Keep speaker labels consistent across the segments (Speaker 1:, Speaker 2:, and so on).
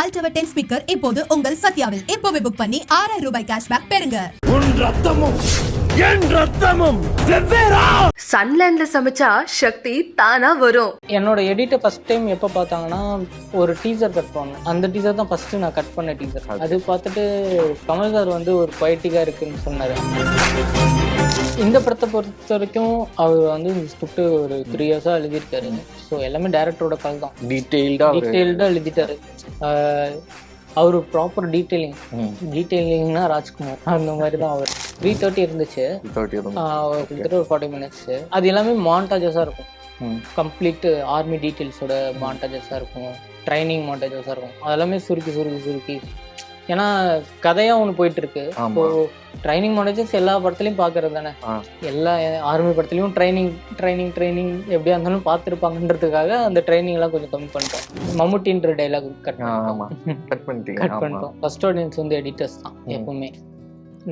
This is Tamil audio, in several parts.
Speaker 1: அல்டவர் டென் ஸ்பீக்கர் இப்போது உங்கள் சத்யாவில். இப்போவே புக் பண்ணி ஆறாயிரம் ரூபாய் கேஷ்பேக் பெறுங்க.
Speaker 2: உன் ரத்தமும் என் ரத்தமும் வெவ்வேறா!
Speaker 3: சன்லேண்ட்ல சமைச்சா சக்தி தானா வரும்.
Speaker 4: என்னோட எடிட்டை ஃபர்ஸ்ட் டைம் எப்போ பார்த்தாங்கன்னா ஒரு டீசர் கட் பண்ணோம் அந்த டீசர் தான் ஃபர்ஸ்ட் நான் கட் பண்ண டீசர் அது பார்த்துட்டு கமல் சார் வந்து ஒரு பொயட்டிக்காக இருக்குன்னு சொன்னார். இந்த படத்தை பொறுத்த வரைக்கும் அவர் வந்து ஸ்கிரிப்ட் ஒரு த்ரீ இயர்ஸாக எழுதியிருக்காரு. ஸோ எல்லாமே டேரக்டரோட கால் தான்.
Speaker 2: டீடைல்டா
Speaker 4: டீட்டெயில்டாக எழுதிட்டாரு. அவர் ப்ராப்பர் டீட்டெயிலிங். டீட்டெயிலிங்னா ராஜ்குமார். அந்த மாதிரி தான் அவர். த்ரீ தேர்ட்டி இருந்துச்சு. கிட்டத்தட்ட ஒரு ஃபார்ட்டி மினிட்ஸ் அது எல்லாமே மாண்டாஜஸாக இருக்கும். கம்ப்ளீட் ஆர்மி டீட்டெயில்ஸோட மாண்டாஜஸாக இருக்கும். ட்ரைனிங் மாண்டாஜஸாக இருக்கும். அதெல்லாமே சுருக்கி சுருக்கி சுருக்கி ஏன்னா கதையாக ஒன்று போயிட்டு இருக்கு. இப்போ ட்ரைனிங் மாண்டேஜஸ் எல்லா படத்துலையும் பார்க்கறது தானே. எல்லா ஆர்மி படத்துலையும் ட்ரைனிங் ட்ரைனிங் ட்ரைனிங் எப்படியா இருந்தாலும் பார்த்துருப்பாங்கன்றதுக்காக அந்த ட்ரைனிங் எல்லாம் கொஞ்சம் கம்மி பண்ணிட்டோம். மம்முட்டின்ற டைலாக் கட்
Speaker 2: கட் பண்ணிட்டீங்க.
Speaker 4: கட் பண்ணிட்டோம். ஃபர்ஸ்ட் ஆடியன்ஸ் வந்து எடிட்டர்ஸ் தான். எப்பவுமே.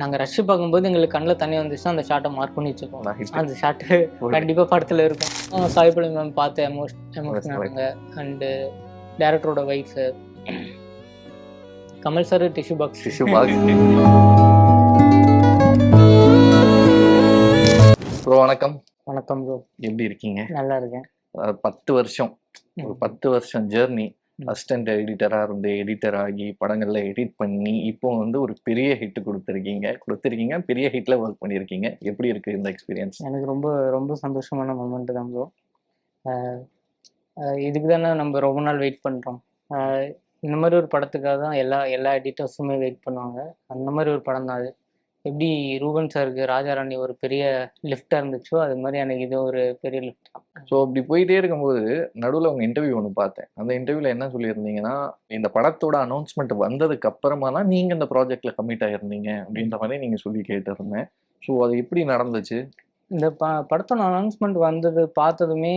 Speaker 4: நாங்கள் ரஷ் பார்க்கும்போது எங்களுக்கு கண்ணில் தண்ணி வந்துச்சுன்னா அந்த ஷாட்டை மார்க் பண்ணி
Speaker 2: hit.
Speaker 4: அந்த ஷாட்டு கண்டிப்பாக படத்தில் இருக்கும். சாய்பலி மேம் பார்த்து எமோஷ் எமோஷன் ஆனாங்க அண்டு டேரக்டரோட wife Kamal sir tissue box
Speaker 2: Tissue box. Bro வணக்கம்.
Speaker 4: வணக்கம் ப்ரோ
Speaker 2: எப்படி இருக்கீங்க?
Speaker 4: நல்லா இருக்கேன்.
Speaker 2: பத்து வருஷம். ஒரு பத்து வருஷம் ஜேர்னி. அசிஸ்டன்ட் எடிட்டரா இருந்து எடிட்டர் ஆகி படங்கள்ல எடிட் பண்ணி இப்போ வந்து ஒரு பெரிய ஹிட் கொடுத்துருக்கீங்க. கொடுத்துருக்கீங்க பெரிய ஹிட்ல ஒர்க் பண்ணியிருக்கீங்க. எப்படி இருக்கு இந்த எக்ஸ்பீரியன்ஸ்
Speaker 4: எனக்கு ரொம்ப ரொம்ப சந்தோஷமான மூமெண்ட் தான் ப்ரோ இதுக்கு தானே நம்ம ரொம்ப நாள் வெயிட் பண்ணுறோம் இந்த மாதிரி ஒரு படத்துக்காக தான் எல்லா எல்லா எடிட்டர்ஸுமே வெயிட் பண்ணுவாங்க. அந்த மாதிரி ஒரு படம் தான் அது. எப்படி ரூபன் சாருக்கு ராஜாராணி ஒரு பெரிய லிஃப்டாக இருந்துச்சோ அது மாதிரி எனக்கு இது ஒரு பெரிய லிஃப்ட் தான்
Speaker 2: ஸோ அப்படி போயிட்டே இருக்கும்போது நடுவில் உங்க இன்டர்வியூ ஒன்று பார்த்தேன். அந்த இன்டர்வியூல என்ன சொல்லியிருந்தீங்கன்னா இந்த படத்தோட அனௌன்ஸ்மெண்ட் வந்ததுக்கு அப்புறமா தான் நீங்க இந்த ப்ராஜெக்ட்ல கமிட் ஆயிருந்தீங்க அப்படின்ற மாதிரி நீங்க சொல்லி கேட்டிருந்தேன். ஸோ அது எப்படி நடந்துச்சு?
Speaker 4: இந்த ப படத்தோட அனௌன்ஸ்மெண்ட் வந்தது பார்த்ததுமே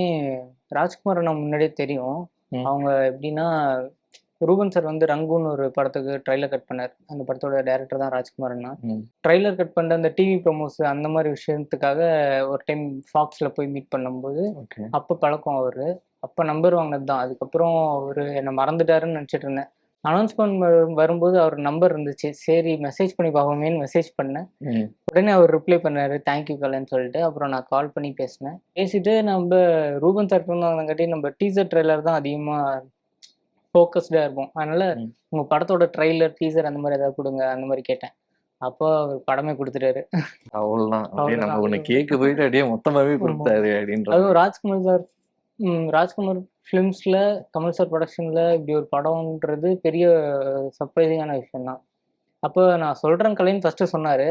Speaker 4: ராஜ்குமார் நான் முன்னாடியே தெரியும். அவங்க எப்படின்னா ரூபன் சார் வந்து ரங்குன்னு ஒரு படத்துக்கு ட்ரைலர் கட் பண்ணார். அந்த படத்தோட டைரக்டர் தான் ராஜ்குமார் அண்ணா
Speaker 2: ம்.
Speaker 4: ட்ரைலர் கட் பண்ண அந்த டிவி ப்ரொமோஸ் அந்த மாதிரி விஷயத்துக்காக ஒரு டைம் ஃபாக்ஸில் போய் மீட் பண்ணும்போது அப்போ பழக்கம் அவர். அப்போ நம்பர் வாங்கினது தான். அதுக்கப்புறம் அவர் என்னை மறந்துட்டாருன்னு நினச்சிட்டு இருந்தேன். அனௌன்ஸ்மெண்ட் வரும்போது அவர் நம்பர் இருந்துச்சு. சரி மெசேஜ் பண்ணி பார்ப்போமேன்னு மெசேஜ் பண்ணேன். உடனே அவர் ரிப்ளை பண்ணாரு தேங்க்யூ கலன்னு சொல்லிட்டு. அப்புறம் நான் கால் பண்ணி பேசினேன். பேசிட்டு நம்ம ரூபன் சார் வந்தங்காட்டி நம்ம டீசர் ட்ரெய்லர் தான் அதிகமாக ஃபோக்கஸ்டாக இருப்போம். அதனால
Speaker 2: ம்.
Speaker 4: உங்க படத்தோட ட்ரெய்லர் டீசர் அந்த மாதிரி ஏதாவது கொடுங்க. அந்த மாதிரி கேட்டேன். அப்போ அவர் படமே கொடுத்துட்டாரு.
Speaker 2: அவ்வளவுதான். நம்ம. ஒண்ணு கேட்க போயிட்டு அப்படியே மொத்தமாவே கொடுத்தாரு அப்படின்ற
Speaker 4: அதுவும் ராஜ்குமார் சார் ராஜ்குமார் ஃபிலிம்ஸில் கமல் சார் ப்ரொடக்ஷனில் இப்படி ஒரு படம்ன்றது பெரிய சர்ப்ரைசிங்கான விஷயம் தான் அப்போ நான் சொல்கிறேன் கலைன்னு ஃபஸ்ட்டு சொன்னார்.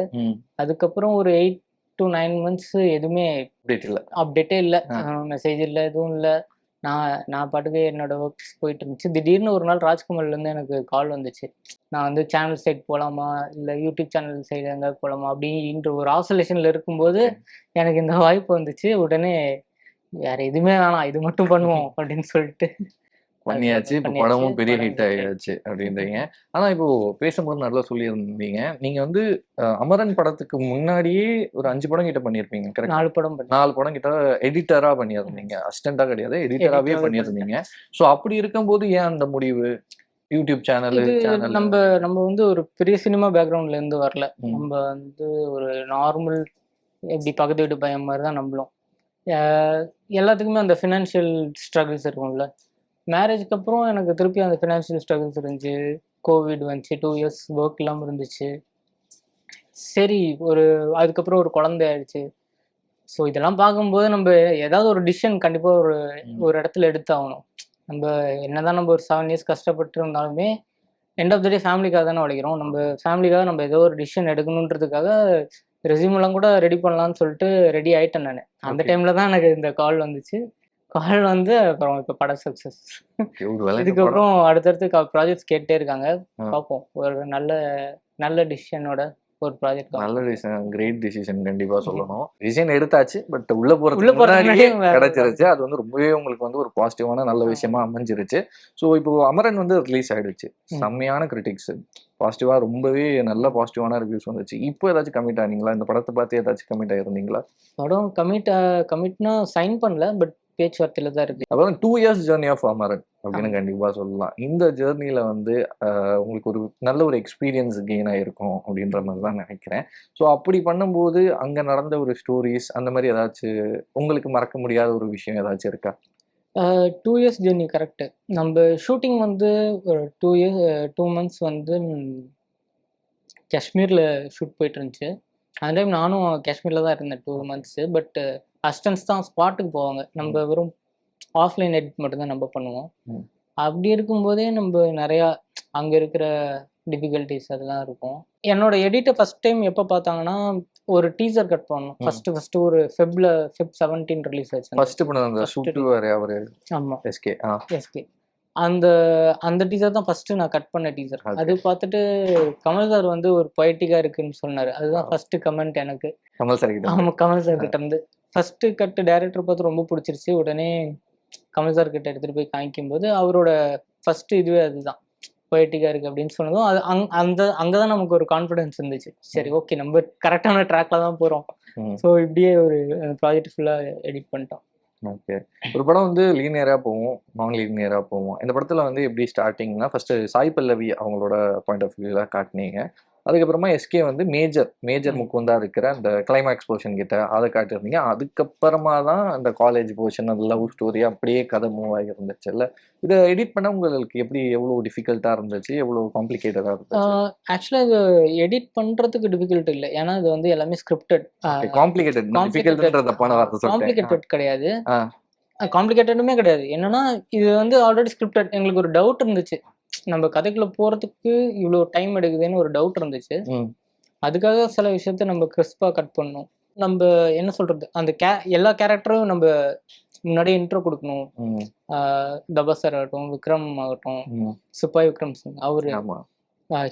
Speaker 4: அதுக்கப்புறம் ஒரு எயிட் டு நைன் மந்த்ஸ் எதுவுமே
Speaker 2: அப்டேட் இல்ல.
Speaker 4: அப்டேட்டே இல்லை. மெசேஜ் இல்லை எதுவும் இல்லை. நான் நான் பாட்டுக்கு என்னோட ஒர்க்ஸ் போயிட்டு இருந்துச்சு. திடீர்னு ஒரு நாள் ராஜ்குமார்லேருந்து எனக்கு கால் வந்துச்சு. நான் வந்து சேனல் சைட் போகலாமா இல்லை யூடியூப் சேனல் சைடு எங்கேயாவது போகலாமா அப்படின்ற ஒரு ஆசோலேஷனில் இருக்கும்போது எனக்கு இந்த வாய்ப்பு வந்துச்சு. உடனே வேற எதுவுமே வேணாம். இது மட்டும் பண்ணுவோம் அப்படின்னு சொல்லிட்டு.
Speaker 2: பண்ணியாச்சு. இப்போ படமும் பெரிய ஹிட் ஆயாச்சு அப்படின்றீங்க. ஆனா இப்போ பேசும்போது நல்லா சொல்லியிருந்தீங்க. நீங்க வந்து அமரன் படத்துக்கு முன்னாடியே ஒரு அஞ்சு படம் கிட்ட பண்ணியிருப்பீங்க கரெக்ட்
Speaker 4: நாலு படம்
Speaker 2: நாலு படம் கிட்ட எடிட்டரா பண்ணியிருந்தீங்க. அசிஸ்டண்டா கிடையாது எடிட்டராகவே பண்ணியிருந்தீங்க. ஸோ அப்படி இருக்கும்போது ஏன் அந்த முடிவு? யூடியூப் சேனல்
Speaker 4: நம்ம நம்ம வந்து ஒரு பெரிய சினிமா பேக்ரவுண்ட்ல இருந்து வரல. நம்ம வந்து ஒரு நார்மல் எப்படி பக்கத்து வீட்டு பையன் மாதிரி தான் நம்மளும். எல்லாத்துக்குமே அந்த ஃபினான்ஷியல் ஸ்ட்ரகிள்ஸ் இருக்கும்ல. மேரேஜ்க்கு அப்புறம் எனக்கு திருப்பி அந்த ஃபினான்ஷியல் ஸ்ட்ரகிள்ஸ் இருந்துச்சு. கோவிட் வந்துச்சு. டூ இயர்ஸ் ஒர்க் இல்லாமல் இருந்துச்சு. சரி ஒரு அதுக்கப்புறம் ஒரு குழந்தை ஆயிடுச்சு. ஸோ இதெல்லாம் பார்க்கும்போது நம்ம ஏதாவது ஒரு டிசிஷன் கண்டிப்பாக ஒரு. ஒரு இடத்துல எடுத்தாகணும். நம்ம என்னதான் நம்ம ஒரு செவன் இயர்ஸ் கஷ்டப்பட்டு இருந்தாலுமே எண்ட் ஆஃப் த டே ஃபேமிலிக்காக தானே உழைக்கிறோம். நம்ம ஃபேமிலிக்காக நம்ம ஏதோ ஒரு டிசிஷன் எடுக்கணுன்றதுக்காக ரெசியூமெல்லாம் கூட ரெடி பண்ணலாம்னு சொல்லிட்டு ரெடி ஆயிட்டேன் நான். அந்த. டைம்ல தான் எனக்கு இந்த கால் வந்துச்சு. கால் வந்து அப்புறம் இப்போ படம் சக்ஸஸ் இதுக்கப்புறம் அடுத்தடுத்து ப்ராஜெக்ட்ஸ் கேட்டே இருக்காங்க. பார்ப்போம் ஒரு நல்ல நல்ல டிசிஷனோட ஒரு ப்ராஜெக்ட்
Speaker 2: நல்ல டிசிஷன் கிரேட் டிசிஷன் கண்டிப்பா சொல்லணும். டிசிஷன் எடுத்தாச்சு பட் உள்ள
Speaker 4: உள்ள
Speaker 2: முன்னாடியே
Speaker 4: முன்னாடியே வேற
Speaker 2: கிடைச்சிருச்சு. அது வந்து ரொம்பவே உங்களுக்கு வந்து ஒரு பாசிட்டிவான நல்ல. விஷயமா அமைஞ்சிருச்சு. ஸோ இப்போ அமரன் வந்து ரிலீஸ் ஆயிடுச்சு. செம்மையான கிரிட்டிக்ஸ் பாசிட்டிவா ரொம்பவே நல்ல பாசிட்டிவான ரிவ்யூஸ் வந்துச்சு. இப்போ ஏதாச்சும் கமிட் ஆனீங்களா? இந்த படத்தை பார்த்து ஏதாச்சும் கமிட் ஆயிருந்தீங்களா?
Speaker 4: படம் கமிட் கமிட்னா சைன் பண்ணல பட் பேச்சுவார்த்தையில தான் இருக்கு.
Speaker 2: அதாவது two years journey of Amaran அப்படின்னு கண்டிப்பா சொல்லலாம். இந்த ஜேர்னில வந்து உங்களுக்கு ஒரு நல்ல ஒரு எக்ஸ்பீரியன்ஸ் கெயின் ஆயிருக்கும் அப்படின்ற மாதிரி தான் நினைக்கிறேன். ஸோ அப்படி பண்ணும்போது அங்க நடந்த ஒரு ஸ்டோரிஸ் அந்த மாதிரி ஏதாச்சும் உங்களுக்கு மறக்க முடியாத ஒரு விஷயம் ஏதாச்சும் இருக்கா?
Speaker 4: டூ இயர்ஸ் ஜெர்னி கரெக்டு நம்ம ஷூட்டிங் வந்து ஒரு டூ இயர்ஸ் டூ மந்த்ஸ் வந்து காஷ்மீரில் ஷூட் போயிட்டு இருந்துச்சு. அந்த டைம் நானும் காஷ்மீரில் தான் இருந்தேன் டூ மந்த்ஸு பட் அசிஸ்டன்ஸ் தான் ஸ்பாட்டுக்கு போவாங்க. நம்ம வெறும் ஆஃப்லைன் எடிட் மட்டும்தான் நம்ம பண்ணுவோம். அப்படி இருக்கும்போதே நம்ம நிறையா அங்கே இருக்கிற டிஃபிகல்ட்டிஸ் அதெல்லாம் இருக்கும். என்னோட எடிட்டை ஃபஸ்ட் டைம் எப்போ பார்த்தாங்கன்னா ஒரு டீசர் கட் பண்ணோம்
Speaker 2: ம்.
Speaker 4: ஃபஸ்ட்டு ஃபஸ்ட்டு ஒரு ஃபெப்ல ஃபெப் செவன்டீன் ரிலீஸ் ஆச்சு
Speaker 2: ஃபர்ஸ்ட் பண்ண அந்த
Speaker 4: First
Speaker 2: சூட்டு வேற அவரு
Speaker 4: ஆமாம்
Speaker 2: எஸ்கே ஆ.
Speaker 4: எஸ்கே அந்த அந்த டீசர் தான் ஃபர்ஸ்ட் நான் கட் பண்ண டீசர். அது பார்த்துட்டு கமல் சார் வந்து ஒரு பொய்டிக்கா இருக்குன்னு சொன்னாரு. அதுதான். ஃபர்ஸ்ட் கமெண்ட் எனக்கு.
Speaker 2: கமல் சார் கிட்ட.
Speaker 4: ஆமா கமல் சார் கிட்ட இருந்து. ஃபர்ஸ்ட் கட் டைரக்டர் பார்த்து ரொம்ப பிடிச்சிருச்சு. உடனே கமல் சார் கிட்ட எடுத்துட்டு போய் காமிக்கும் போது அவரோட ஃபர்ஸ்ட் இதுவே அதுதான். பொய்டிக்கா இருக்கு அப்படின்னு சொன்னதும் அது அங் அந்த அங்கதான் நமக்கு ஒரு கான்ஃபிடன்ஸ் இருந்துச்சு. சரி ஓகே நம்ம கரெக்டான ட்ராக்ல தான் போறோம்.
Speaker 2: ம்.
Speaker 4: ஸோ இப்படியே ஒரு ப்ராஜெக்ட் ஃபுல்லா எடிட் பண்ணிட்டோம்.
Speaker 2: ஓகே ஒரு படம் வந்து லீனியரா போகும் நான் லீனியரா போகும். இந்த படத்துல வந்து எப்படி ஸ்டார்டிங்னா ஃபர்ஸ்ட் சாய் பல்லவி அவங்களோட பாயிண்ட் ஆஃப் வியூல காட்டினீங்க. அதுக்கப்புறமா எஸ்கே வந்து மேஜர் மேஜர். முக்குந்தா இருக்கிற அந்த கிளைமேக்ஸ் போர்ஷன் கிட்ட அதை காட்டியிருந்தீங்க. அதுக்கப்புறமா தான் அந்த காலேஜ் போர்ஷன் அது லவ் ஸ்டோரி அப்படியே கதை மூவ் ஆகி இருந்துச்சு இல்ல இதை எடிட் பண்ண உங்களுக்கு எப்படி எவ்வளவு டிஃபிகல்ட்டா இருந்துச்சு? எவ்வளவு காம்ப்ளிகேட்டடா இருந்துச்சு?
Speaker 4: ஆக்சுவலாக இது எடிட் பண்றதுக்கு டிஃபிகல்ட் இல்லை. ஏன்னா இது வந்து எல்லாமே ஸ்கிரிப்டட்
Speaker 2: காம்ப்ளிகேட்டட்
Speaker 4: காம்ப்ளிகேட்டட் கிடையாது. காம்ப்ளிகேட்டடுமே கிடையாது. என்னன்னா இது வந்து ஆல்ரெடி ஸ்கிரிப்டட் எங்களுக்கு ஒரு டவுட் இருந்துச்சு. நம்ம கதைக்குள்ள போறதுக்கு இவ்வளோ டைம் எடுக்குதுன்னு ஒரு டவுட் இருந்துச்சு. அதுக்காக சில விஷயத்த நம்ம கிறிஸ்பா கட் பண்ணோம் நம்ம என்ன சொல்றது? அந்த கே எல்லா கேரக்டரும் நம்ம முன்னாடியே இன்ட்ரோ கொடுக்கணும். தபா சார் ஆகட்டும் விக்ரம் ஆகட்டும். சிப்பாய் விக்ரம் சிங் அவரு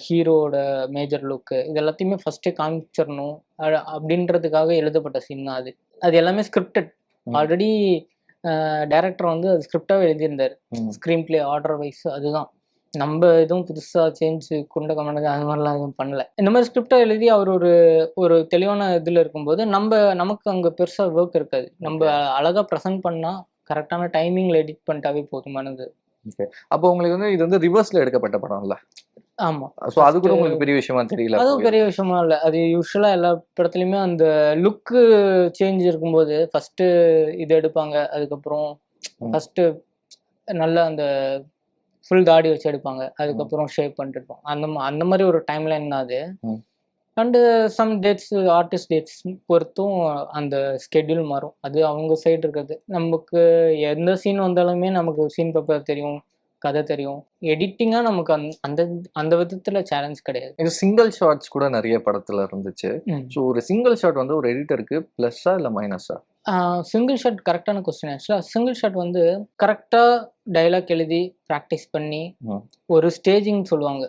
Speaker 4: ஹீரோட மேஜர் லுக்கு இது எல்லாத்தையுமே ஃபர்ஸ்டே காமிச்சிடணும் அப்படின்றதுக்காக எழுதப்பட்ட சீன் தான் அது. அது எல்லாமே ஸ்கிரிப்டட். ஆல்ரெடி டைரக்டர் வந்து அது ஸ்கிரிப்டாகவே எழுதியிருந்தார். ஸ்க்ரீன் பிளே ஆர்டர் வைஸ் அதுதான். நம்ம எதுவும் புதுசாக சேஞ்ச் குண்ட கமனது அது மாதிரிலாம் எதுவும் பண்ணல. இந்த மாதிரி ஸ்கிரிப்டாக எழுதி அவர் ஒரு ஒரு தெளிவான இதில் இருக்கும்போது நம்ம நமக்கு அங்கே பெருசாக ஒர்க் இருக்காது. நம்ம அழகாக ப்ரெசென்ட் பண்ணால் கரெக்டான டைமிங்கில் எடிட் பண்ணிட்டாவே போதுமானது.
Speaker 2: அப்போ உங்களுக்கு வந்து இது வந்து ரிவர்ஸ்ல எடுக்கப்பட்ட படம்ல.
Speaker 4: ஆமாம்
Speaker 2: சோ அது கூட உங்களுக்கு பெரிய விஷயமா தெரியல
Speaker 4: அதுவும். பெரிய விஷயமா இல்லை. அது யூஸ்வலாக எல்லா படத்துலையுமே அந்த லுக்கு சேஞ்ச் இருக்கும்போது ஃபஸ்ட்டு இது எடுப்பாங்க. அதுக்கப்புறம்
Speaker 2: ம்.
Speaker 4: ஃபஸ்ட்டு நல்ல அந்த ஃபுல் தாடி வச்சு எடுப்பாங்க. அதுக்கப்புறம் ஷேப் பண்ணிட்டு இருப்போம். அந்த அந்த மாதிரி ஒரு டைம் லைன் தான் அது. And some dates artist dates பொறுத்தும் அந்த ஸ்கெட்யூல் மாறும். அது அவங்க சைடு இருக்கிறது. நமக்கு எந்த சீன் வந்தாலுமே நமக்கு சீன் பேப்பர் தெரியும். கதை தெரியும். எடிட்டிங்காக நமக்கு அந்த அந்த அந்த விதத்தில் சேலஞ்ச் கிடையாது.
Speaker 2: இது சிங்கிள் ஷாட்ஸ் கூட நிறைய படத்துல இருந்துச்சு. ஸோ ஒரு சிங்கிள் ஷாட் வந்து ஒரு எடிட்டருக்கு ப்ளஸ்ஸா இல்ல மைனஸா
Speaker 4: சிங்கிள் ஷாட் கரெக்டான கொஸ்டின் ஆக்சுவலாக சிங்கிள் ஷாட் வந்து கரெக்டாக டைலாக் எழுதி ப்ராக்டிஸ் பண்ணி. ஒரு ஸ்டேஜிங் சொல்லுவாங்க.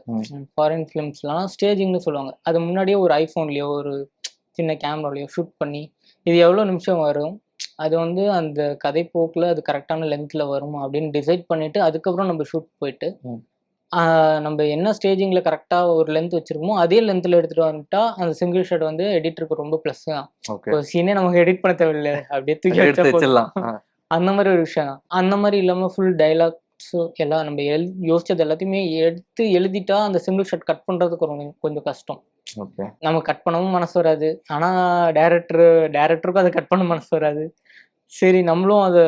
Speaker 4: ஃபாரின் ஃபிலிம்ஸ்லாம் ஸ்டேஜிங்னு சொல்லுவாங்க. அது முன்னாடியே ஒரு ஐஃபோன்லேயோ ஒரு சின்ன கேமராலையோ ஷூட் பண்ணி இது எவ்வளோ நிமிஷம் வரும்? அது வந்து அந்த கதை போக்கில் அது கரெக்டான லென்த்தில் வரும் அப்படின்னு டிசைட் பண்ணிட்டு அதுக்கப்புறம் நம்ம ஷூட் போயிட்டு நம்ம என்ன ஸ்டேஜிங்கில் கரெக்டாக ஒரு லென்த் வச்சிருக்கோமோ அதே லென்த்தில் எடுத்துகிட்டு வந்துட்டா அந்த சிங்கிள் ஷாட் வந்து எடிட்டருக்கு ரொம்ப ப்ளஸ் தான். சீனே நமக்கு எடிட் பண்ண தேவையில்லை. அப்படியே தூக்கி.
Speaker 2: வச்சிடலாம்.
Speaker 4: அந்த மாதிரி ஒரு விஷயம் தான். அந்த மாதிரி இல்லாமல் ஃபுல் டைலாக்ஸ் எல்லாம் நம்ம எழு யோசிச்சது எல்லாத்தையுமே எடுத்து எழுதிட்டா அந்த சிங்கிள் ஷாட் கட் பண்ணுறதுக்கு கொஞ்சம் கொஞ்சம் கஷ்டம். நம்ம கட் பண்ணவும் மனசு வராது. ஆனால் டேரக்டர் டேரக்டருக்கும் அதை கட் பண்ண மனசு வராது. சரி நம்மளும் அதை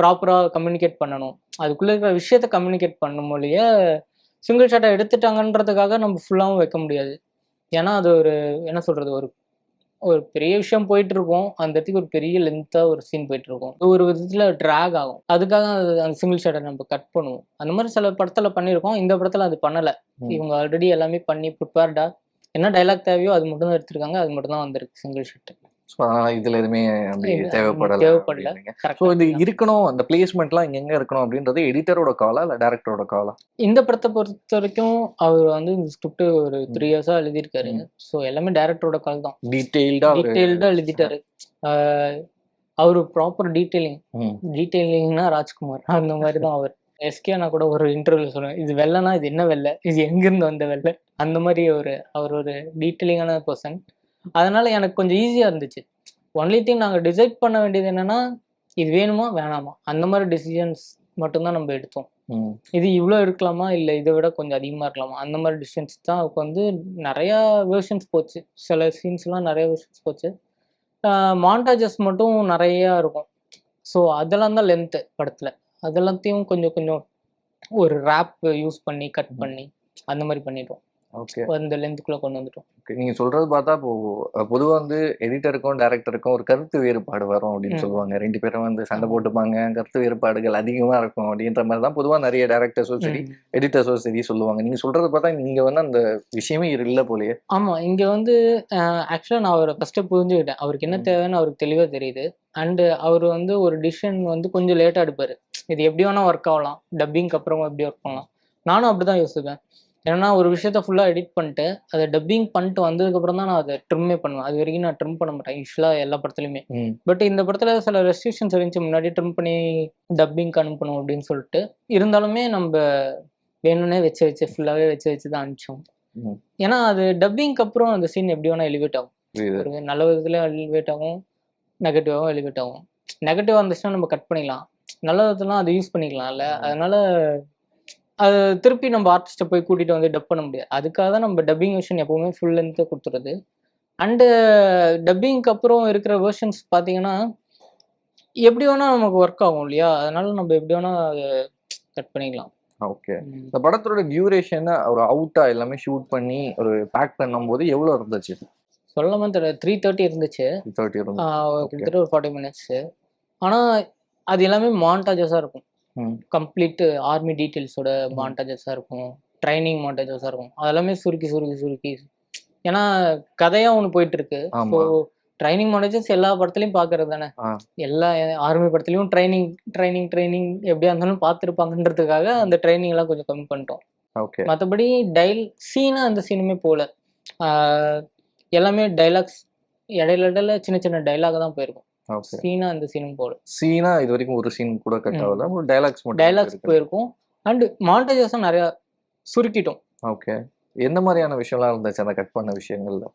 Speaker 4: ப்ராப்பராக கம்யூனிகேட் பண்ணணும். அதுக்குள்ளே இருக்கிற விஷயத்த கம்யூனிகேட் பண்ணும் ஒழிய சிங்கிள் ஷாட்டை எடுத்துட்டாங்கன்றதுக்காக நம்ம ஃபுல்லாகவும் வைக்க முடியாது. ஏன்னா அது ஒரு என்ன சொல்கிறது ஒரு ஒரு பெரிய விஷயம் போயிட்டு இருக்கும் அந்த இடத்துக்கு ஒரு பெரிய லென்த்தாக ஒரு சீன் போயிட்டு இருக்கும் ஒரு விதத்தில் ட்ராக் ஆகும். அதுக்காக அது அந்த சிங்கிள் ஷாட்டை நம்ம கட் பண்ணுவோம். அந்த மாதிரி சில படத்தில் பண்ணியிருக்கோம். இந்த படத்தில் அது பண்ணலை. இவங்க ஆல்ரெடி எல்லாமே பண்ணி ப்ரிப்பேர்டா என்ன டைலாக் தேவையோ அது மட்டும் தான் எடுத்திருக்காங்க. அது மட்டும் தான் வந்திருக்கு சிங்கிள் ஷாட்
Speaker 2: ஸோ அதனால இதுல எதுவுமே அப்படி தேவைப்படல
Speaker 4: தேவைப்படல.
Speaker 2: ஸோ இது இருக்கணும் அந்த பிளேஸ்மெண்ட்லாம் இங்க எங்க இருக்கணும் அப்படின்றது எடிட்டரோட காலா இல்ல டேரக்டரோட காலா
Speaker 4: இந்த படத்தை பொறுத்த வரைக்கும் அவர் வந்து இந்த ஸ்கிரிப்ட் ஒரு. த்ரீ இயர்ஸா எழுதியிருக்காரு. ஸோ எல்லாமே டேரக்டரோட கால் தான்.
Speaker 2: டீட்டெயில்டா
Speaker 4: டீட்டெயில்டா எழுதிட்டாரு. அவரு ப்ராப்பர் டீட்டெயிலிங் டீட்டெயிலிங்னா ராஜ்குமார். அந்த மாதிரி தான் அவர். எஸ்கே நான் கூட ஒரு இன்டர்வியூல சொல்லுவேன் இது வெள்ளைனா இது என்ன வெள்ளை? இது எங்கிருந்து வந்த வெள்ளை? அந்த மாதிரி ஒரு அவர் ஒரு டீட்டெயிலிங்கான பர்சன் அதனால எனக்கு கொஞ்சம் ஈஸியா இருந்துச்சு. ஒன்லி திங் நாங்கள் டிசைட் பண்ண வேண்டியது என்னன்னா இது வேணுமா வேணாமா? அந்த மாதிரி டிசிஷன்ஸ் மட்டும்தான் நம்ம எடுத்தோம். இது இவ்வளோ இருக்கலாமா? இல்லை இதை விட கொஞ்சம் அதிகமாக இருக்கலாமா? அந்த மாதிரி டிஸ்டன்ஸ் தான் வந்து நிறையா வேர்ஷன்ஸ் போச்சு. சில சீன்ஸ்லாம் நிறைய வேர்ஷன்ஸ் போச்சு. மாண்டாஜஸ் மட்டும் நிறையா இருக்கும். ஸோ அதெல்லாம் தான் லென்த்து படத்தில். அதெல்லாத்தையும் கொஞ்சம் கொஞ்சம் ஒரு ரேப் யூஸ் பண்ணி கட் பண்ணி அந்த மாதிரி பண்ணிட்டோம்.
Speaker 2: ஓகே.
Speaker 4: அந்த லென்த்துக்குள்ளே கொண்டு வந்துட்டோம்.
Speaker 2: ஓகே. நீங்க சொல்றது பார்த்தா இப்போ அஹ், பொதுவா வந்து எடிட்டருக்கும் டேரக்டருக்கும் ஒரு கருத்து வேறுபாடு வரும் அப்படின்னு. சொல்லுவாங்க. ரெண்டு பேரும் வந்து சண்டை. போட்டுப்பாங்க. கருத்து வேறுபாடுகள் அதிகமா இருக்கும் அப்படின்ற மாதிரி தான் பொதுவா நிறைய டேரக்டர்ஸும் சரி. எடிட்டர்ஸும் சரி சொல்லுவாங்க. நீங்க சொல்றது பார்த்தா நீங்க வந்து அந்த விஷயமே இல்ல போலயே.
Speaker 4: ஆமா. இங்க வந்து ஆக்சுவலாக நான் அவரை ஃபஸ்ட்டு புரிஞ்சுக்கிட்டேன். அவருக்கு என்ன. தேவைன்னு அவருக்கு தெளிவாக தெரியுது. அண்டு அவர் வந்து ஒரு டிசிஷன் வந்து கொஞ்சம் லேட்டாக எடுப்பார். இது எப்படி வேணால் ஒர்க் ஆகலாம். டப்பிங்க்கு அப்புறம் எப்படி ஒர்க் பண்ணலாம். நானும் அப்படி தான் யோசிப்பேன். ஏன்னா ஒரு விஷயத்த ஃபுல்லாக எடிட் பண்ணிட்டு அதை டப்பிங் பண்ணிட்டு வந்ததுக்கப்புறம் தான் நான் அதை ட்ரிம்மே பண்ணுவேன். அது வரைக்கும் நான் ட்ரிம் பண்ண மாட்டேன். யூஸ்வலாக எல்லா படத்துலையுமே. பட் இந்த படத்தில் சில ரெஸ்ட்ரிக்ஷன்ஸ் இருந்துச்சு. முன்னாடி ட்ரிம் பண்ணி டப்பிங்க்கு அனுப்பணும் அப்படின்னு சொல்லிட்டு இருந்தாலுமே நம்ம வேணும்னே வச்சு வச்சு ஃபுல்லாகவே வச்சு வச்சு தான் அனுப்பிச்சோம். ஏன்னா அது டப்பிங்க்கு அப்புறம் அந்த சீன் எப்படி வேணா எலிவேட் ஆகும். ஒரு நல்ல விதத்துலயும் எலிவேட் ஆகும் நெகட்டிவாகவும் எலிவேட் ஆகும். நெகட்டிவ் வந்துச்சுன்னா நம்ம கட் பண்ணிக்கலாம். நல்ல விதத்துலாம் அதை யூஸ் பண்ணிக்கலாம்ல. அதனால அது திருப்பி நம்ம ஆர்டிஸ்ட்டை போய் கூட்டிட்டு வந்து டப் பண்ண முடியாது. அதுக்காக தான் நம்ம டப்பிங் வெர்ஷன் எப்பவுமே ஃபுல் லென்த்து கொடுத்துறது. அண்டு டப்பிங்க்கு அப்புறம் இருக்கிற வெர்ஷன்ஸ் பார்த்தீங்கன்னா எப்படி வேணா நமக்கு ஒர்க் ஆகும் இல்லையா? அதனால நம்ம எப்படி வேணா அதை கட் பண்ணிக்கலாம்.
Speaker 2: ஓகே. இந்த படத்தோட டியூரேஷன் ஒரு அவுட்டா எல்லாமே ஷூட் பண்ணி ஒரு பேக் பண்ணும்போது எவ்வளவு இருந்துச்சு?
Speaker 4: சொல்லாம தெரியல த்ரீ தேர்ட்டி இருந்துச்சு. கிட்டத்தட்ட ஒரு ஃபார்ட்டி மினிட்ஸு ஆனால் அது எல்லாமே மாண்டாஜஸாக இருக்கும். கம்ப்ளீட் ஆர்மி டீட்டெயில்ஸோட மாண்டாஜஸாக இருக்கும். ட்ரைனிங் மாண்டாஜஸாக இருக்கும். அதெல்லாமே சுருக்கி சுருக்கி சுருக்கி. ஏன்னா கதையாக ஒன்று போயிட்டு இருக்கு ஸோ ட்ரைனிங் மாண்டேஜஸ் எல்லா படத்துலையும் பார்க்கறது தானே. எல்லா ஆர்மி படத்துலையும் ட்ரைனிங் ட்ரைனிங் ட்ரைனிங் எப்படியா இருந்தாலும் பார்த்துருப்பாங்கன்றதுக்காக அந்த ட்ரைனிங் எல்லாம் கொஞ்சம் கம்மி பண்ணிட்டோம். மற்றபடி டைல் சீனாக அந்த சீனுமே போகல ஆஹ் எல்லாமே டைலாக்ஸ் இடையில இடையில சின்ன சின்ன டைலாக் தான் போயிருக்கும். சீனா அந்த சீனும் போகல
Speaker 2: சீனா இது வரைக்கும் ஒரு சீன் கூட கட். ஆகல. ஒரு டைலாக்ஸ் மட்டும்
Speaker 4: டைலாக்ஸ். போயிருக்கும். அண்ட் மாண்டேஜஸும் நிறையா சுருக்கிட்டோம்.
Speaker 2: ஓகே எந்த மாதிரியான விஷயம்லாம் இருந்துச்சு? அந்த கட் பண்ண விஷயங்கள்ல?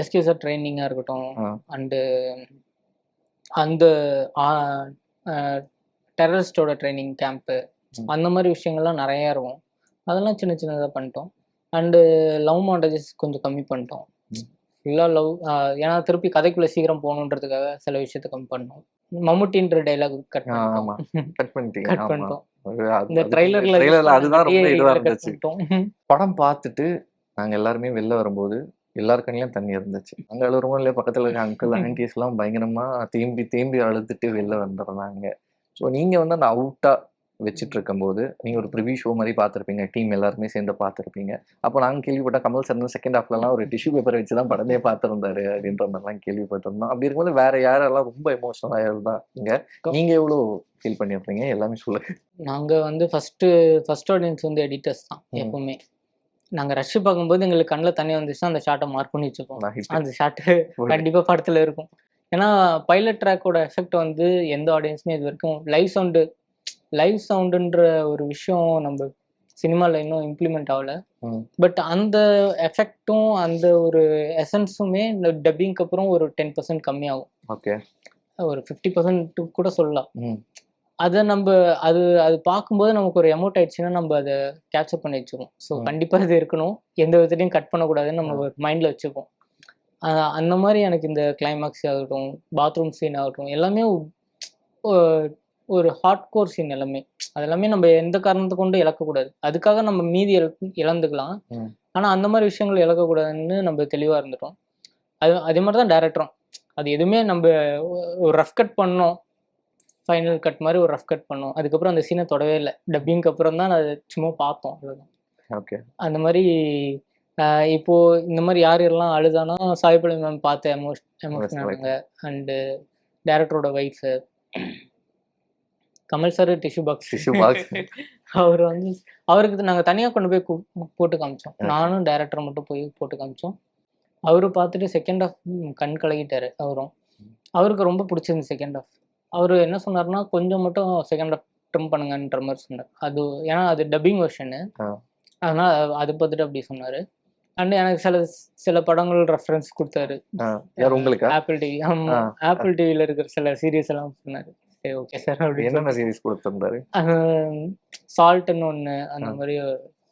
Speaker 4: எஸ்கேசர் ட்ரைனிங்காக இருக்கட்டும். அண்டு அந்த டெரரிஸ்டோட ட்ரைனிங் கேம்ப்பு. அந்த மாதிரி விஷயங்கள்லாம் நிறையா இருக்கும். அதெல்லாம் சின்ன சின்னதாக பண்ணிட்டோம். அண்டு லவ் மாண்டேஜஸ் கொஞ்சம் கம்மி பண்ணிட்டோம். ஃபுல்லாக லவ் ஏன்னா திருப்பி கதைக்குள்ளே சீக்கிரம் போகணுன்றதுக்காக சில விஷயத்த கம்மி பண்ணோம். மம்முட்டின்ற டைலாக் கட்
Speaker 2: ஆமா. கட் பண்ணிட்டீங்க.
Speaker 4: கட் பண்ணிட்டோம். இந்த ட்ரைலர்ல
Speaker 2: trailerல அதுதான் ரொம்ப இதுவா இருந்துச்சு. படம் பார்த்துட்டு நாங்க எல்லாருமே வெளில வரும்போது எல்லார் கண்ணிலும் தண்ணி இருந்துச்சு. அங்க அழுறவங்க இல்லையா பக்கத்துல இருக்க அங்கிள் ஆன்டிஸ் எல்லாம் பயங்கரமா தேம்பி தேம்பி அழுதுட்டு வெளில வந்துடுறாங்க. ஸோ நீங்க வந்து அந்த அவுட்டா வச்சுட்டு இருக்கும்போது நீங்க ஒரு ப்ரிவியூ ஷோ மாதிரி பார்த்திருப்பீங்க. டீம் எல்லாருமே சேர்ந்து பார்த்திருப்பீங்க. அப்போ நாங்க கேள்விப்பட்ட கமல் சார் செகண்ட் ஹாஃப்லலாம் ஒரு டிஷ்யூ பேப்பர் வச்சு தான் படமே பார்த்திருந்தாரு அப்படின்ற மாதிரிலாம் கேள்விப்பட்டிருந்தோம். அப்படி இருக்கும்போது வேற யாரெல்லாம் ரொம்ப எமோஷனல் ஆயிருந்தாங்க? நீங்க எவ்வளவு ஃபீல் பண்ணியிருந்தீங்க எல்லாமே சொல்லுங்க.
Speaker 4: நாங்க வந்து ஃபர்ஸ்ட் ஃபர்ஸ்ட் ஆடியன்ஸ் வந்து எடிட்டர்ஸ் தான். எப்பவுமே. நாங்க ரஷ் பார்க்கும்போது எங்களுக்கு கண்ணில் தண்ணி வந்துச்சுன்னா அந்த ஷாட்டை மார்க் பண்ணி வச்சுப்போம். அந்த ஷாட்டு கண்டிப்பா படத்துல இருக்கும். ஏன்னா பைலட் ட்ராக்கோட எஃபெக்ட் வந்து எந்த ஆடியன்ஸுமே இது வரைக்கும் லைவ் சவுண்டு லைவ் சவுண்டுன்ற ஒரு விஷயம் நம்ம சினிமாவில் இன்னும் இம்ப்ளிமெண்ட் ஆகல. பட் அந்த எஃபெக்ட்டும் அந்த ஒரு எசன்ஸுமே இந்த டப்பிங்க்கு அப்புறம் ஒரு டென் பர்சன்ட் கம்மியாகும்.
Speaker 2: ஓகே.
Speaker 4: ஒரு ஃபிஃப்டி பர்சன்ட் கூட சொல்லலாம். அதை நம்ம அது அது பார்க்கும்போது நமக்கு ஒரு எமௌண்ட் ஆயிடுச்சுன்னா நம்ம அதை கேட்சப் பண்ணி வச்சுருவோம். ஸோ. கண்டிப்பாக இது இருக்கணும். எந்த விதத்துலையும் கட் பண்ணக்கூடாதுன்னு நம்ம ஒரு மைண்டில் வச்சுப்போம் அந்த மாதிரி எனக்கு இந்த கிளைமாக்ஸ் ஆகட்டும் பாத்ரூம் சீன் ஆகட்டும் எல்லாமே ஒரு ஹார்ட் கோர் சீன் எல்லாமே. அது எல்லாமே நம்ம எந்த காரணத்தை கொண்டு இழக்கக்கூடாது. அதுக்காக நம்ம மீதி இழ- இழந்துக்கலாம். ஆனால் அந்த மாதிரி விஷயங்கள் இழக்கக்கூடாதுன்னு நம்ம தெளிவாக இருந்துட்டோம். அது அதே மாதிரி தான் டேரக்டரும் அது எதுவுமே நம்ம ஒரு ரஃப் கட் பண்ணோம். ஃபைனல் கட் மாதிரி ஒரு ரஃப் கட் பண்ணோம். அதுக்கப்புறம் அந்த சீனை தொடவே இல்லை. டப்பிங்க்கு அப்புறம் தான் அதை சும்மா பார்த்தோம் அவ்வளவுதான்.
Speaker 2: ஓகே
Speaker 4: அந்த மாதிரி இப்போ இந்த மாதிரி யார் யாரெல்லாம் அழுதானா சாய்பலி மேம் பார்த்து எமோஷ் எமோஷன் ஆனாங்க அண்டு டேரக்டரோட wife Kamal sir tissue box
Speaker 2: tissue box
Speaker 4: அவர் வந்து அவருக்கு நாங்கள் தனியாக கொண்டு போய் போட்டு காமிச்சோம். நானும் டேரக்டர் மட்டும் போய் போட்டு காமிச்சோம். அவரு பார்த்துட்டு செகண்ட் ஆஃப் கண் கலகிட்டாரு அவரும். அவருக்கு ரொம்ப பிடிச்சிருந்து செகண்ட் ஆஃப் அவர் என்ன சொன்னார்னா கொஞ்சம் மட்டும் செகண்ட் ஆஃப் ட்ரிம் பண்ணுங்கன்ற மாதிரி சொன்னார். அது ஏன்னா அது டப்பிங் வெர்ஷனு. அதனால அதை பார்த்துட்டு அப்படி சொன்னார். அண்ட் எனக்கு சில சில படங்கள் ரெஃபரன்ஸ் கொடுத்தாரு.
Speaker 2: உங்களுக்கா?
Speaker 4: ஆப்பிள் டிவி ஆமா. ஆப்பிள் டிவியில் இருக்கிற சில சீரியஸ் எல்லாம் சொன்னார். சரி ஓகே சார் அப்படின்னு
Speaker 2: என்னென்ன சீரிஸ் கொடுத்திருந்தாரு?
Speaker 4: சால்ட்னு ஒன்று அந்த. மாதிரி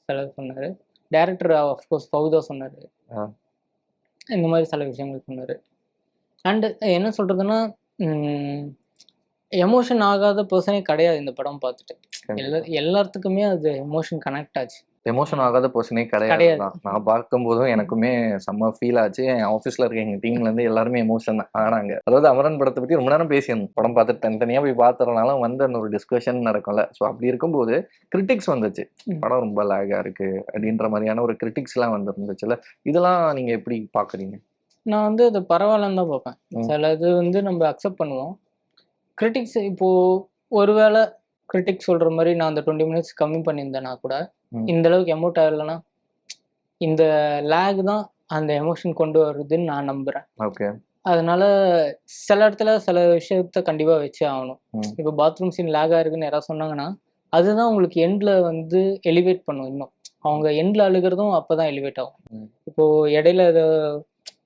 Speaker 4: செலக்ட் பண்ணாரு டேரக்டர் அஃப்கோர்ஸ் ஃபவுதா சொன்னார். இந்த மாதிரி சில விஷயங்கள் சொன்னார். அண்டு என்ன சொல்கிறதுன்னா எமோஷன் ஆகாத பர்சனே கிடையாது இந்த படம் பார்த்துட்டு. எல்லா எல்லாத்துக்குமே அது எமோஷன் கனெக்ட் ஆச்சு.
Speaker 2: எமோஷன் ஆகாத பர்சனே கிடையாது. நான் பார்க்கும்போதும் எனக்குமே செம்ம ஃபீல் ஆச்சு. என் ஆஃபீஸ்ல இருக்க எங்க டீம்ல இருந்து எல்லாருமே எமோஷன் ஆனாங்க அதாவது அமரன் படத்தை பத்தி ரொம்ப நேரம் பேசியிருந்தோம். படம் பார்த்துட்டு தனித்தனியா போய் பார்த்துறதுனால வந்து அந்த ஒரு டிஸ்கஷன் நடக்கும்ல. ஸோ அப்படி இருக்கும்போது கிரிட்டிக்ஸ் வந்துச்சு. படம் ரொம்ப லேகா இருக்கு அப்படின்ற மாதிரியான ஒரு கிரிட்டிக்ஸ் எல்லாம் வந்துருந்துச்சுல. இதெல்லாம் நீங்க எப்படி பாக்குறீங்க?
Speaker 4: நான் வந்து அது பரவாயில்லன்னு தான் பார்ப்பேன். சில இது வந்து நம்ம அக்செப்ட் பண்ணுவோம். கிரிட்டிக்ஸ் இப்போ ஒருவேளை கிரிட்டிக்ஸ் சொல்ற மாதிரி நான் அந்த டுவெண்ட்டி மினிட்ஸ் கம்மி பண்ணியிருந்தேன்னா கூட. இந்த அளவுக்கு எமோட் ஆகலைன்னா இந்த லேக் தான் அந்த எமோஷன் கொண்டு வருதுன்னு நான் நம்புறேன்.
Speaker 2: ஓகே
Speaker 4: அதனால சில இடத்துல சில விஷயத்த கண்டிப்பா வச்சே ஆகணும். இப்போ பாத்ரூம் சீன் லேக் ஆயிருக்குன்னு யாராவது சொன்னாங்கன்னா அதுதான் உங்களுக்கு எண்ட்ல வந்து எலிவேட் பண்ணும் இன்னும். அவங்க எண்ட்ல அழுகிறதும் அப்பதான் எலிவேட் ஆகும். இப்போ இடையில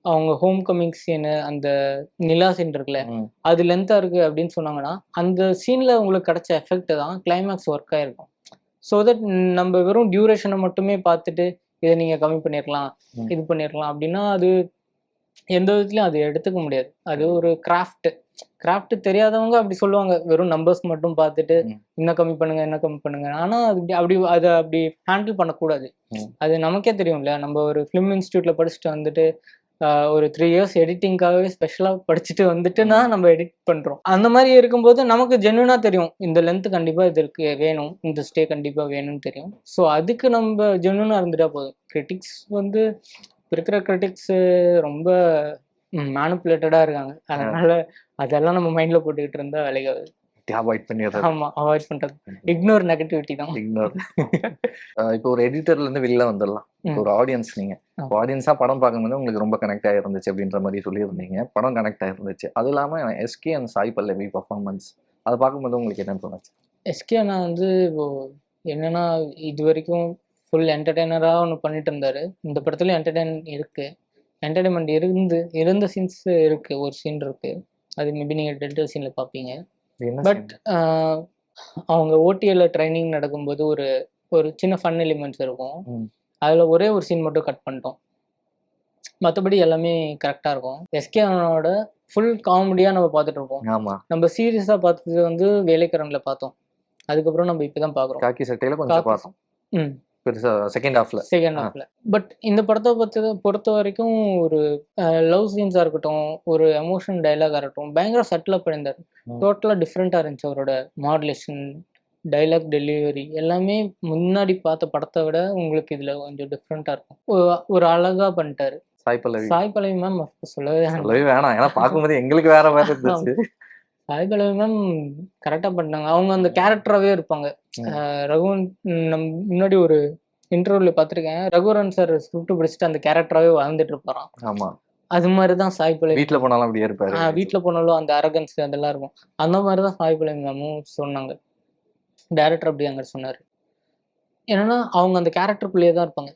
Speaker 4: அவங்க ஹோம் கமிங் சீனு அந்த நிலா சீன் இருக்குல்ல. அது லென்த்தா இருக்கு அப்படின்னு சொன்னாங்கன்னா அந்த சீன்ல உங்களுக்கு கிடைச்ச எஃபெக்ட் தான் கிளைமேக்ஸ் ஒர்க் ஆயிருக்கும் ஸோ தட் நம்ம வெறும் டியூரேஷனை மட்டுமே பார்த்துட்டு இதை நீங்க கம்மி பண்ணிருக்கலாம். இது பண்ணிருக்கலாம் அப்படின்னா அது எந்த விதத்துலயும் அது எடுத்துக்க முடியாது. அது ஒரு கிராஃப்ட் கிராஃப்ட் தெரியாதவங்க அப்படி சொல்லுவாங்க. வெறும் நம்பர்ஸ் மட்டும் பார்த்துட்டு. இன்னும் கம்மி பண்ணுங்க இன்னும் கம்மி பண்ணுங்க. ஆனா அது அப்படி அதை அப்படி ஹேண்டில் பண்ணக்கூடாது. அது நமக்கே தெரியும்ல. நம்ம ஒரு ஃபிலிம் இன்ஸ்டியூட்ல படிச்சுட்டு வந்துட்டு ஒரு த்ரீ இயர்ஸ் எடிட்டிங்காகவே ஸ்பெஷலா படிச்சுட்டு வந்துட்டுனா நம்ம எடிட் பண்றோம். அந்த மாதிரி இருக்கும்போது நமக்கு ஜென்யூனா தெரியும் இந்த லென்த் கண்டிப்பா இதற்கு வேணும் இந்த ஸ்டே கண்டிப்பா வேணும்னு தெரியும். ஸோ அதுக்கு நம்ம ஜென்யூனா இருந்துட்டா போதும். கிரிட்டிக்ஸ் வந்து இருக்கிற கிரிட்டிக்ஸ் ரொம்ப மேனுப்புலேட்டடா இருக்காங்க. அதனால அதெல்லாம் நம்ம மைண்ட்ல போட்டுக்கிட்டு இருந்தா வேலைக்கு
Speaker 2: அவாய்ட் பண்ணிடுறது.
Speaker 4: ஆமா அவாய்ட் பண்றது. இக்னோர் நெகட்டிவிட்டி தான்.
Speaker 2: இக்னோர் இப்போ ஒரு எடிட்டர்ல இருந்து வெளில வந்துடலாம். ஒரு ஆடியன்ஸ் நீங்க. ஆடியன்ஸா படம் பார்க்கும்போது உங்களுக்கு ரொம்ப கனெக்ட் ஆயிருந்துச்சு அப்படின்ற மாதிரி சொல்லியிருந்தீங்க. படம் கனெக்ட் ஆயிருந்துச்சு. அது இல்லாம SK and Sai Pallavi performance அதை பார்க்கும்போது உங்களுக்கு என்ன தோணுச்சு?
Speaker 4: எஸ்கே அண்ணா வந்து இப்போ என்னன்னா இது வரைக்கும் ஃபுல் என்டர்டெய்னராக ஒன்று பண்ணிட்டு இருந்தாரு. இந்த படத்துலயும் என்டர்டெயின் இருக்கு. என்டர்டைன்மெண்ட் இருந்து இருந்த சீன்ஸ் இருக்கு. ஒரு சீன் இருக்கு. அது மேபி நீங்க டெல்டல் சீன்ல பார்ப்பீங்க. பட் அவங்க ஓடிஎல்ல ட்ரைனிங் நடக்கும்போது ஒரு ஒரு சின்ன ஃபன் எலிமெண்ட்ஸ் இருக்கும். அதுல ஒரே ஒரு சீன் மட்டும் கட் பண்ணிட்டோம். மற்றபடி எல்லாமே கரெக்டாக இருக்கும். எஸ்கே அண்ணனோட ஃபுல் காமெடியாக நம்ம பார்த்துட்டு இருப்போம். நம்ம சீரியஸாக பார்த்தது வந்து வேலைக்காரன்ல பார்த்தோம். அதுக்கப்புறம் நம்ம இப்பதான் பார்க்குறோம்.
Speaker 2: காக்கி சட்டையில கொஞ்சம் பார்த்தோம்.
Speaker 4: ம்.
Speaker 2: பெருசா செகண்ட் ஹாஃப்ல
Speaker 4: செகண்ட். ஹாஃப்ல பட் இந்த படத்தை பொறுத்த பொறுத்த வரைக்கும் ஒரு லவ் சீன்ஸாக இருக்கட்டும் ஒரு எமோஷன் டைலாகாக இருக்கட்டும் பயங்கர சட்டிலாக பண்ணியிருந்தார்.
Speaker 2: ம்.
Speaker 4: டோட்டலாக டிஃப்ரெண்ட்டாக இருந்துச்சு அவரோட மாடுலேஷன் டைலாக் டெலிவரி எல்லாமே முன்னாடி பார்த்த படத்தை விட உங்களுக்கு இதுல கொஞ்சம் டிஃப்ரெண்ட்டாக இருக்கும். ஒரு- அழகா பண்ணிட்டாரு.
Speaker 2: சாய் பல்லவி.
Speaker 4: சாய் பல்லவி மேம் சொல்லவே.
Speaker 2: சொல்லவே வேணாம். ஏன்னா பார்க்கும்போது எங்களுக்கு வேற மாதிரி இருந்துச்சு.
Speaker 4: பல்லவி மேம் கரெக்டாக பண்ணாங்க அவங்க அந்த கேரக்டராகவே இருப்பாங்க. ரகுவன் நம் முன்னாடி ஒரு இன்டர்வியூல பார்த்துருக்கேன். ரகுவரன் சார் ஸ்கிரிப்ட் படிச்சுட்டு அந்த கேரக்டராகவே வாழ்ந்துட்டு இருப்பாராம்.
Speaker 2: ஆமா.
Speaker 4: அது மாதிரி தான் சாய் பல்லவி
Speaker 2: வீட்ல போனாலும் அப்படியே இருப்பாரு.
Speaker 4: ஆஹ் வீட்டில் போனாலும் அந்த அரகன்ஸ் அதெல்லாம் இருக்கும். அந்த மாதிரி தான் சாய் பல்லவி மேமும் சொன்னாங்க. டைரக்டர் அப்படி அங்கே சொன்னார். என்னன்னா அவங்க அந்த கேரக்டருக்குள்ளேயே தான் இருப்பாங்க.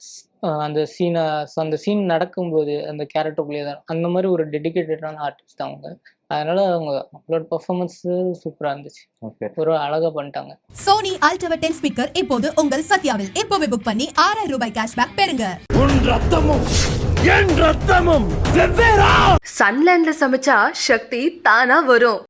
Speaker 4: அந்த சீனை அந்த சீன் நடக்கும்போது அந்த கேரக்டருக்குள்ளேயே தான் அந்த மாதிரி ஒரு டெடிகேட்டடான ஆர்டிஸ்ட் தான் அவங்க. அதனால அவங்க அவங்களோட பர்ஃபார்மன்ஸ் சூப்பராக இருந்துச்சு. ஒரு அழகா பண்ணிட்டாங்க.
Speaker 1: சோனி அல்டவர் டென் ஸ்பீக்கர் இப்போது உங்கள் சத்யாவில். இப்போவே புக் பண்ணி ஆறாயிரம் ரூபாய் கேஷ்பேக் பெறுங்க.
Speaker 5: உன் ரத்தமும் என் ரத்தமும் வெவ்வேறா!
Speaker 3: சன்லேண்ட்ல சமைச்சா சக்தி தானா வரும்.